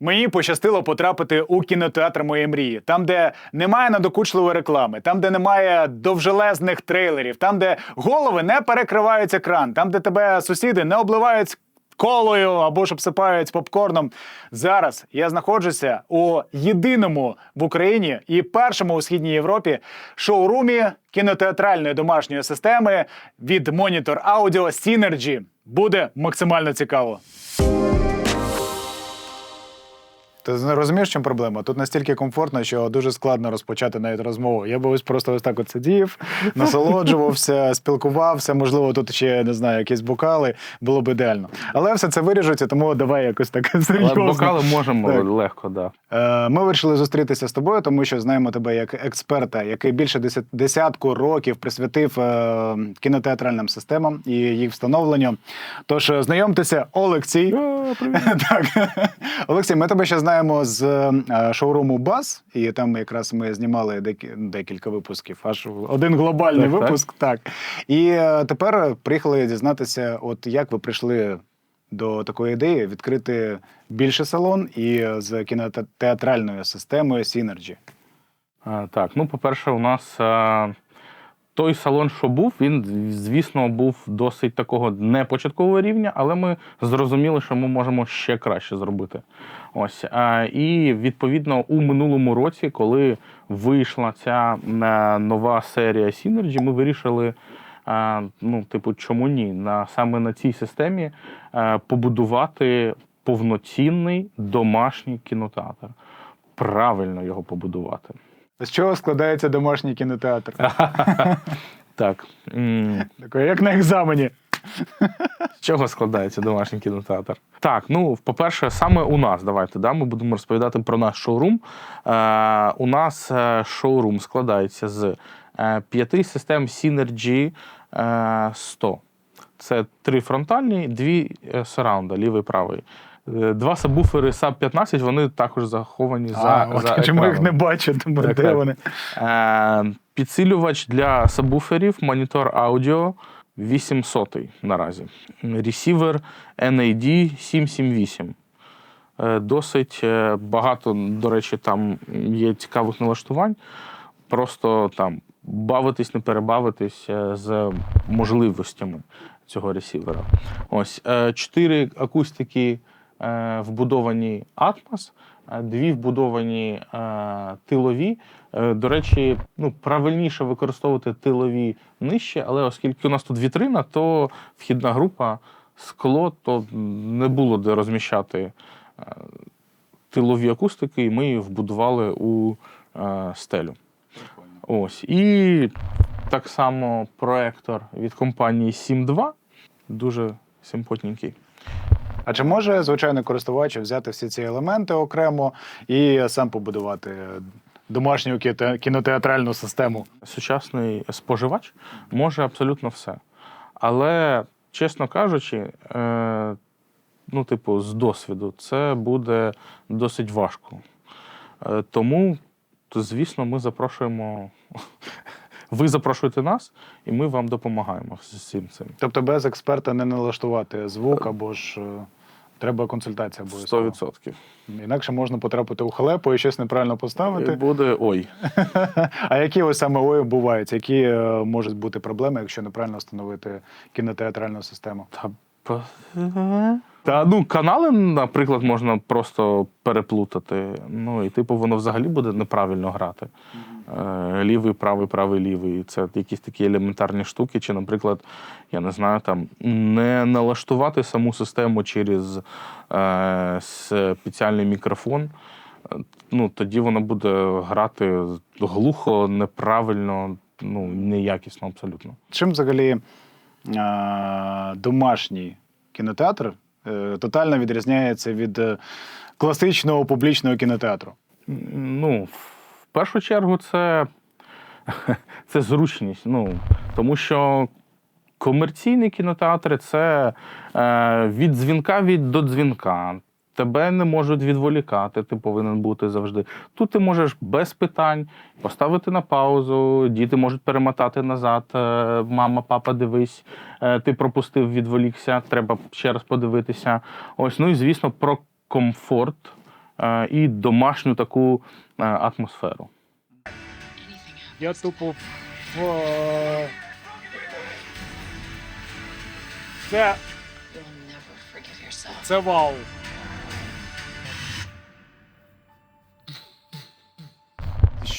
Мені пощастило потрапити у кінотеатр моєї мрії, там, де немає надокучливої реклами, там, де немає довжелезних трейлерів, там, де голови не перекривають екран, там, де тебе сусіди не обливають колою або ж обсипають попкорном. Зараз я знаходжуся у єдиному в Україні і першому у східній Європі шоурумі кінотеатральної домашньої системи від Monitor Audio Synergy. Буде максимально цікаво. Ти розумієш, чому проблема? Тут настільки комфортно, що дуже складно розпочати навіть розмову. Я би ось просто ось так от сидів, насолоджувався, спілкувався. Можливо, тут ще не знаю, якісь бокали, було б ідеально. Але все це виріжеться, тому давай якось так Але бокали можемо Так. легко, да. Е, Ми вирішили зустрітися з тобою, тому що знаємо тебе як експерта, який більше десятку років присвятив е, кінотеатральним системам і їх встановленню. Тож е, знайомтеся, Олексій. Так. Олексій, ми тебе ще знаємо з е, шоуруму Баз, і там якраз ми знімали декілька випусків, аж один глобальний Так, так. випуск. Так. І е, тепер приїхали дізнатися, от як ви прийшли до такої ідеї відкрити більше салон і е, з кінотеатральною системою Synergy. Так, ну, по-перше, у нас той салон, що був, він, звісно, був досить такого не початкового рівня, але ми зрозуміли, що ми можемо ще краще зробити. Ось. А, і відповідно у минулому році, коли вийшла ця е, нова серія Synergy, ми вирішили. а, Ну, типу, чому ні? На саме на цій системі е, побудувати повноцінний домашній кінотеатр. Правильно його побудувати. З чого складається домашній кінотеатр? Так. як на екзамені. З чого складається домашній кінотеатр? Так, ну, по-перше, саме у нас, давайте, да, ми будемо розповідати про наш шоурум. Е, у нас е, шоурум складається з е, п'яти систем Synergy е, 100. Це три фронтальні, дві е, сораунда, лівий і правий. Е, Два сабвуфери SAB 15 вони також заховані за, от, за чому їх не бачу, тому Так, де так. вони? Е, Підсилювач для сабвуферів, монітор аудіо 800 наразі. Ресівер NAD 778. Е, Досить е, багато, до речі, там є цікавих налаштувань. Просто там бавитись, не перебавитись е, з можливостями цього ресівера. Ось е, чотири акустики вбудовані Atmos, е, дві вбудовані е, тилові. Е, До речі, ну, правильніше використовувати тилові нижче, але оскільки у нас тут вітрина, то вхідна група скло, то не було де розміщати е, тилові акустики, і ми її вбудували у е, стелю. Ось. І так само проектор від компанії 7.2, дуже симпотненький. А чи може звичайний користувач взяти всі ці елементи окремо і сам побудувати домашню кінотеатральну систему? Сучасний споживач може абсолютно все. Але, чесно кажучи, е, ну, типу, з досвіду це буде досить важко. Е, тому, то, звісно, ми запрошуємо. Ви запрошуєте нас, і ми вам допомагаємо з цим цим. Тобто без експерта не налаштувати звук або ж е, треба консультація обов'язково. 100%. Інакше можна потрапити у халепу і щось неправильно І поставити. буде ой. А які ось саме ой бувають? Які е, можуть бути проблеми, якщо неправильно встановити кінотеатральну систему? Та, та ну, канали, наприклад, можна просто переплутати. Ну і типу воно взагалі буде неправильно грати. Е, Лівий, правий, правий, лівий. Це якісь такі елементарні штуки. Чи, наприклад, я не знаю, там не налаштувати саму систему через е, спеціальний мікрофон. Е, Ну, тоді вона буде грати глухо, неправильно, ну, неякісно абсолютно. Чим взагалі е, домашній кінотеатр тотально відрізняється від е, класичного публічного кінотеатру? Ну, в першу чергу, це, це зручність. Ну, тому що комерційні кінотеатри це е, від дзвінка від до дзвінка. Тебе не можуть відволікати, ти повинен бути завжди. Тут ти можеш без питань поставити на паузу, діти можуть перемотати назад. е, Мама, папа, дивись, е, ти пропустив, відволікся, треба ще раз подивитися. Ось, ну і звісно, про комфорт е, і домашню таку атмосферу. Я тупо в. Це, це вау.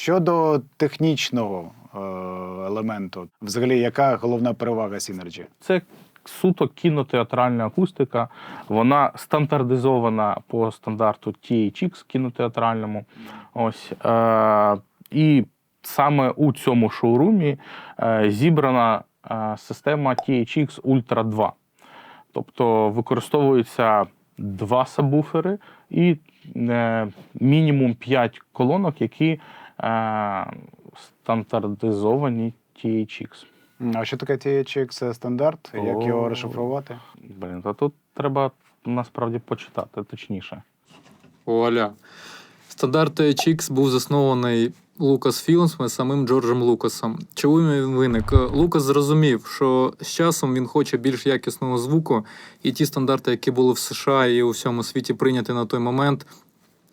Щодо технічного е, елементу, взагалі, яка головна перевага Synergy? Це суто кінотеатральна акустика. Вона стандартизована по стандарту THX кінотеатральному. Ось. Е, і саме у цьому шоурумі е, зібрана е, система THX Ultra 2. Тобто використовуються два сабвуфери і е, мінімум 5 колонок, які стандартизовані THX. А що таке THX стандарт? Як його розшифрувати? Блін, та тут треба насправді почитати точніше. Вуаля. Стандарт THX був заснований Lucasfilms самим Джорджем Лукасом. Чому він виник? Лукас зрозумів, що з часом він хоче більш якісного звуку, і ті стандарти, які були в США і у всьому світі прийняті на той момент,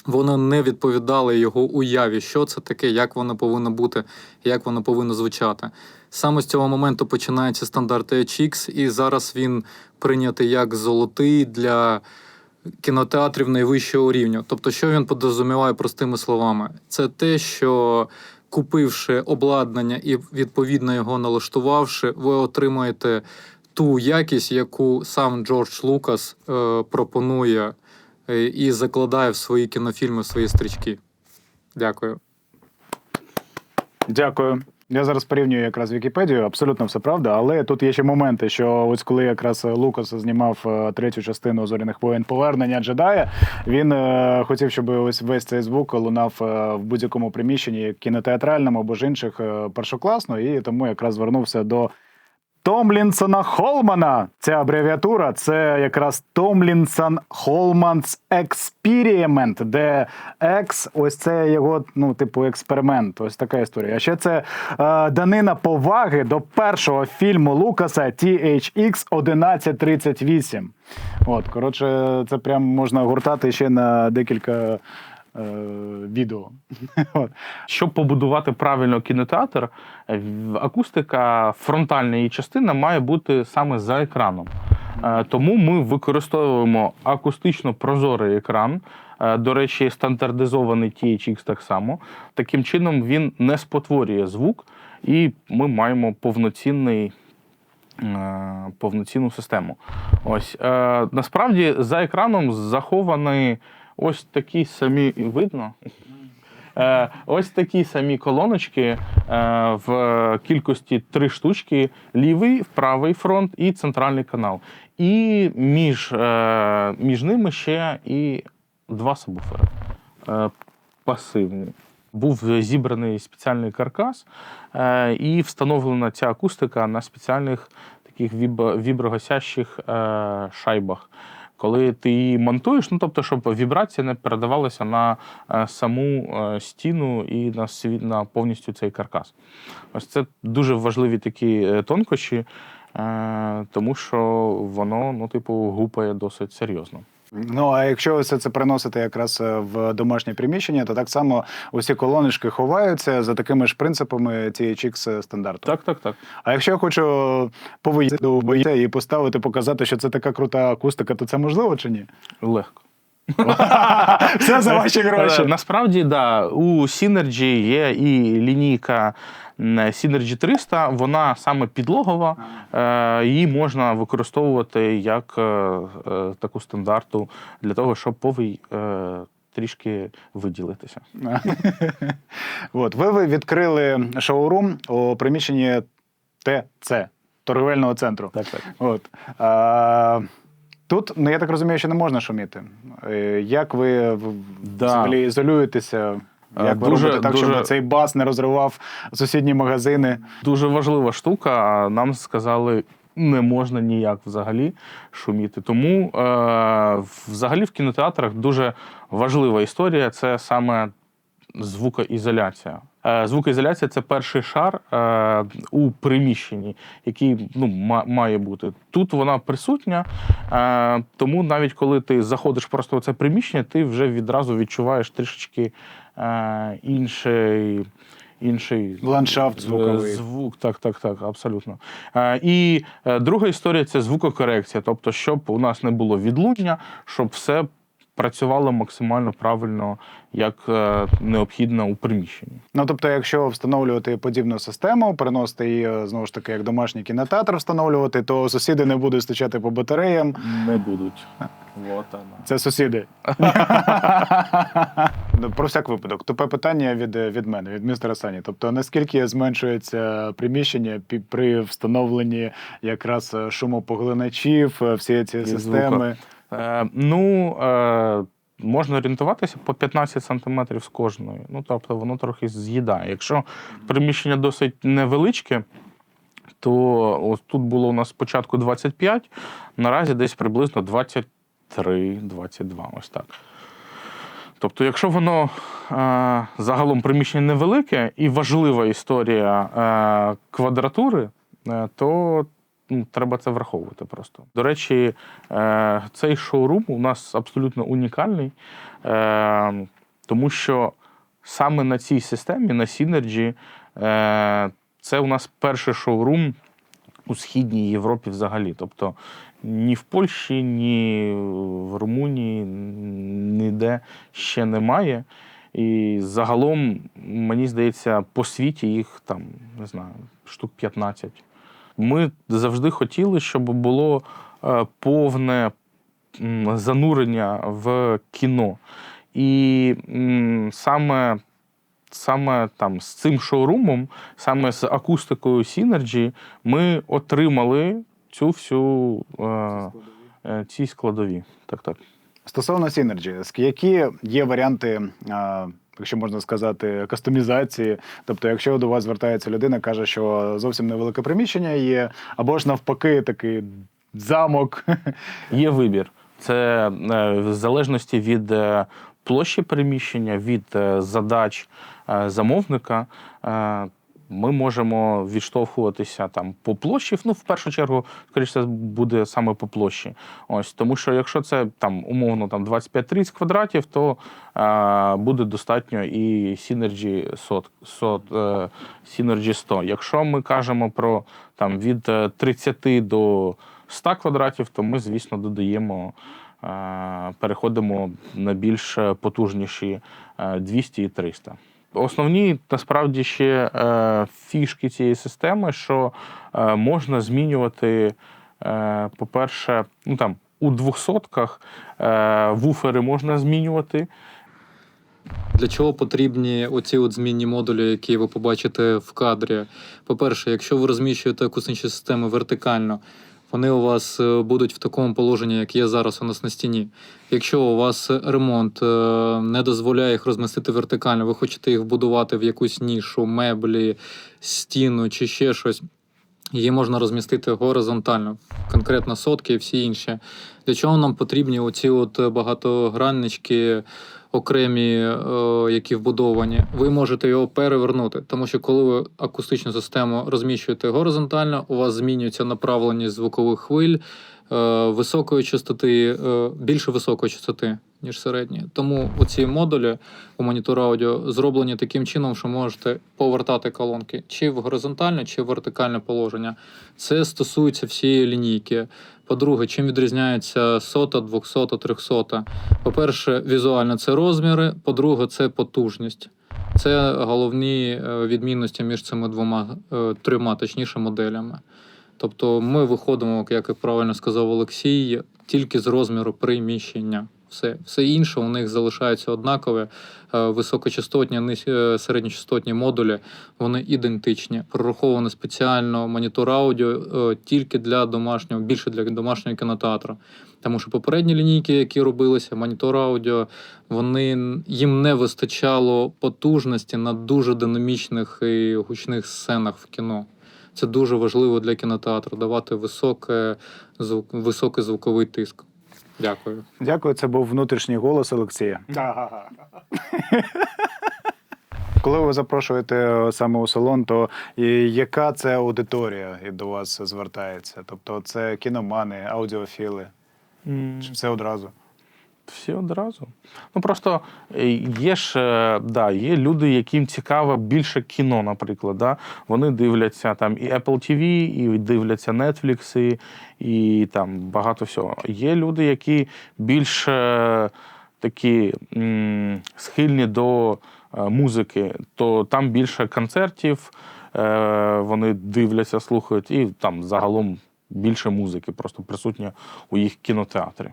вони не відповідали його уяві, що це таке, як воно повинно бути, як воно повинно звучати. Саме з цього моменту починається стандарт THX, і зараз він прийнятий як золотий для кінотеатрів найвищого рівня. Тобто, що він подразуміває простими словами? Це те, що купивши обладнання і відповідно його налаштувавши, ви отримаєте ту якість, яку сам Джордж Лукас е, пропонує і закладає в свої кінофільми, свої стрічки. Дякую. Дякую. Я зараз порівнюю якраз Вікіпедію, абсолютно все правда, але тут є ще моменти, що ось коли якраз Лукас знімав е, третю частину зоряних воєн повернення джедая, він е, хотів, щоб ось весь цей звук лунав е, в будь-якому приміщенні кінотеатральному або ж інших е, першокласно, і тому якраз звернувся до. Томлінсона Холмана. Ця абревіатура це якраз Томлінсон Холманс Експерімент, де Екс, ось це його, ну, типу, експеримент. Ось така історія. А ще це е, данина поваги до першого фільму Лукаса THX 1138. От, коротше, це прям можна гуртати ще на декілька відео. От. Щоб побудувати правильно кінотеатр, е, акустика фронтальна її частина має бути саме за екраном. Е, Тому ми використовуємо акустично прозорий екран. Е, До речі, стандартизований THX так само. Таким чином він не спотворює звук, і ми маємо повноцінний. е, Повноцінну систему. Ось е, насправді за екраном заховані ось такі самі видно. Е, ось такі самі колоночки е, в кількості три штучки: лівий, правий фронт і центральний канал. І між, е, між ними ще і два сабвуфери пасивні. Був зібраний спеціальний каркас, і встановлена ця акустика на спеціальних таких віб- віброгасящих шайбах. Коли ти її монтуєш, ну тобто, щоб вібрація не передавалася на е, саму е, стіну і на, сві- на повністю цей каркас. Ось це дуже важливі такі е, тонкощі, тому що воно, ну, типу, гупає досить серйозно. Ну, а якщо все це приносити якраз е, в домашнє приміщення, то так само усі колоночки ховаються за такими ж принципами THX стандарту. Так, так, так. А якщо я хочу повиїти до боїться і поставити, показати, що це така крута акустика, то це можливо чи ні? Легко. Все за ваші Е, гроші. Насправді, да, у Synergy є і лінійка Synergy 300, вона саме підлогова, е, її можна використовувати як е, е, таку стандарту для того, щоб повий е, трішки виділитися. От ви, відкрили шоурум у приміщенні ТЦ торговельного центру. Так, так. От. А, тут, ну я так розумію, що не можна шуміти. Е, Як ви Да. взагалі ізолюєтеся? Е, Як ви дуже- робите так, дуже- щоб цей бас не розривав сусідні магазини? Дуже важлива штука. Нам сказали, не можна ніяк взагалі шуміти. Тому е, взагалі в кінотеатрах дуже важлива історія це саме звукоізоляція. Е, Звукоізоляція це перший шар е, у приміщенні, який ну, має бути. Тут вона присутня, е, тому навіть коли ти заходиш просто в це приміщення, ти вже відразу відчуваєш трішечки е, інший. Інший Ландшафт е, звуковий. Звук, так, так, так, абсолютно. Е, і е, друга історія це звукокорекція. Тобто, щоб у нас не було відлуння, щоб все працювало максимально правильно, як е, необхідно у приміщенні. Ну тобто, якщо встановлювати подібну систему, переносити її е, знову ж таки як домашній кінотеатр встановлювати, то сусіди не будуть стучати по батареям. Не будуть. Вот вона. Це сусіди. Ну, Про всяк випадок. Тупе питання від, від мене, від містера Сані. Тобто, наскільки зменшується приміщення при встановленні якраз е, шумопоглиначів, е, всі ці І системи? Е, ну, е, можна орієнтуватися по 15 сантиметрів з кожної. Ну, тобто воно трохи з'їдає. Якщо приміщення досить невеличке, то ось тут було у нас спочатку 25, наразі десь приблизно 23-22, ось так. Тобто, якщо воно е, загалом приміщення невелике і важлива історія е, квадратури, е, то ну, треба це враховувати просто. До речі, цей шоурум у нас абсолютно унікальний, тому що саме на цій системі, на Synergy, це у нас перший шоурум у Східній Європі взагалі. Тобто ні в Польщі, ні в Румунії ніде ще немає. І загалом, мені здається, по світі їх там, не знаю, штук 15. Ми завжди хотіли, щоб було е, повне занурення в кіно. І саме, саме там з цим шоурумом, саме з акустикою Synergy, ми отримали цю всю е, е, ці складові. Так, так. Стосовно Synergy, які є варіанти, а, якщо можна сказати, кастомізації? Тобто, якщо до вас звертається людина, каже, що зовсім невелике приміщення є, або ж навпаки, такий замок. Є вибір. Це е, в залежності від е, площі приміщення, від е, задач е, замовника. Е, Ми можемо відштовхуватися там по площі. Ну, в першу чергу, скоріше, буде саме по площі. Ось тому, що якщо це там умовно там 25-30 квадратів, то е, буде достатньо і Synergy 100, 100, е, Synergy 100. Якщо ми кажемо про там від е, 30 до 100 квадратів, то ми, звісно, додаємо, е, переходимо на більш потужніші е, 200 і 300. Основні насправді ще е, фішки цієї системи, що е, можна змінювати, е, по-перше, ну там у двохсотках вуфери можна змінювати. Для чого потрібні оці от змінні модулі, які ви побачите в кадрі? По-перше, якщо ви розміщуєте акустичні системи вертикально, вони у вас е, будуть в такому положенні, як є зараз у нас на стіні. Якщо у вас ремонт е, не дозволяє їх розмістити вертикально, ви хочете їх вбудувати в якусь нішу, меблі, стіну чи ще щось. Її можна розмістити горизонтально, конкретно сотки і всі інші. Для чого нам потрібні оці от багатограннички, окремі, е, які вбудовані? Ви можете його перевернути, тому що коли ви акустичну систему розміщуєте горизонтально, у вас змінюється направленість звукових хвиль е, високої частоти, е, більше високої частоти, ніж середньої. Тому оці модулі у монітор аудіо зроблені таким чином, що можете повертати колонки чи в горизонтальне, чи в вертикальне положення. Це стосується всієї лінійки. По-друге, чим відрізняється сота, двохсота, трьохсота? По-перше, візуально це розміри. По-друге, це потужність. Це головні е, відмінності між цими двома е, трьома, точніше, моделями. Тобто ми виходимо, як і правильно сказав Олексій, тільки з розміру приміщення. Все, все інше у них залишається однакове. Е, Високочастотні, е, середньочастотні модулі вони ідентичні. Прорахований спеціально монітор аудіо е, тільки для домашнього, більше для домашнього кінотеатру. Тому що попередні лінійки, які робилися, монітор аудіо, вони їм не вистачало потужності на дуже динамічних і гучних сценах в кіно. Це дуже важливо для кінотеатру давати високе, звук, високий звуковий тиск. Дякую. Дякую, це був внутрішній голос Олексія. коли ви запрошуєте е, саме у салон, то яка це аудиторія і до вас звертається? Тобто це кіномани, аудіофіли? Чи все одразу? Всі одразу. Ну просто е, є ж е, да, є люди, яким цікаво більше кіно, наприклад. Да? Вони дивляться там і Apple TV, і дивляться Netflix, і, і там багато всього. Є люди, які більш е, такі м, схильні до музики, то там більше концертів, е, вони дивляться, слухають, і там загалом більше музики, просто присутня у їх кінотеатрі.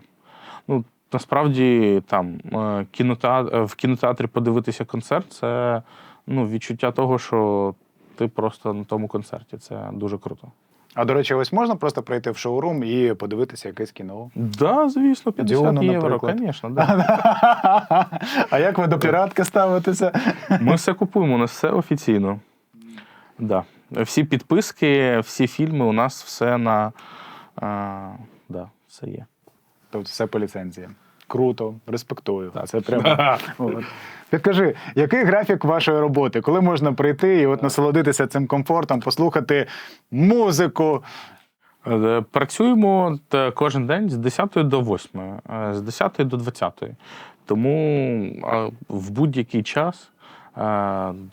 Ну, насправді там е, кінотеатр, в кінотеатрі подивитися концерт це ну, відчуття того, що ти просто на тому концерті. Це дуже круто. А до речі, ось можна просто прийти в шоурум і подивитися якесь кіно. Да, звісно, 50 Дюна, євро, звісно. Да. А як ви до піратки ставитеся? Ми все купуємо, у нас все офіційно. Да. Всі підписки, всі фільми, у нас все на. А, да, все є. Тобто все по ліцензії. Круто, респектую. Це прямо. От. Підкажи, який графік вашої роботи? Коли можна прийти і от насолодитися цим комфортом, послухати музику? Е, Працюємо кожен день з 10 до 8, е, з 10 до 20. Тому в будь-який час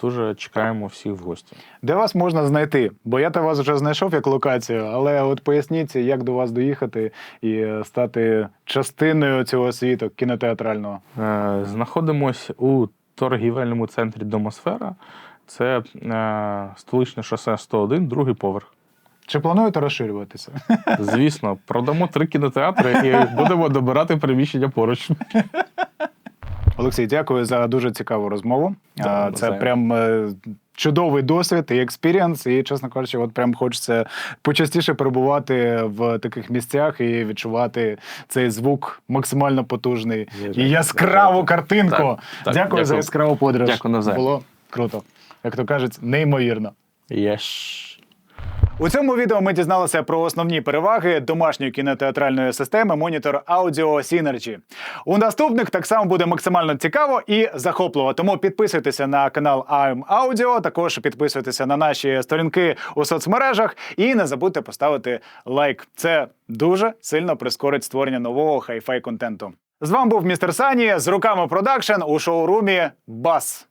дуже чекаємо всіх в гості. Де вас можна знайти? Бо я та вас вже знайшов як локацію, але от поясніть, як до вас доїхати і е, стати частиною цього світу кінотеатрального. Е, Знаходимось у торгівельному центрі Домосфера. Це е, столичне шосе 101, другий поверх. Чи плануєте розширюватися? Звісно, продамо три кінотеатри і будемо добирати приміщення поруч. Олексій, дякую за дуже цікаву розмову. Да, Це навзаєм. прям е, чудовий досвід і експірієнс. І, чесно кажучи, от прям хочеться почастіше перебувати в таких місцях і відчувати цей звук максимально потужний і яскраву картинку. Так, так, дякую за яскраву подорож. Дякую навзаєм. Було круто. Як то кажуть, неймовірно. Єш. У цьому відео ми дізналися про основні переваги домашньої кінотеатральної системи Monitor Audio Synergy. У наступних так само буде максимально цікаво і захопливо. Тому підписуйтеся на канал AM Audio, також підписуйтеся на наші сторінки у соцмережах і не забудьте поставити лайк. Це дуже сильно прискорить створення нового хай-фай контенту. З вами був містер Сані з руками продакшн у шоурумі Бас.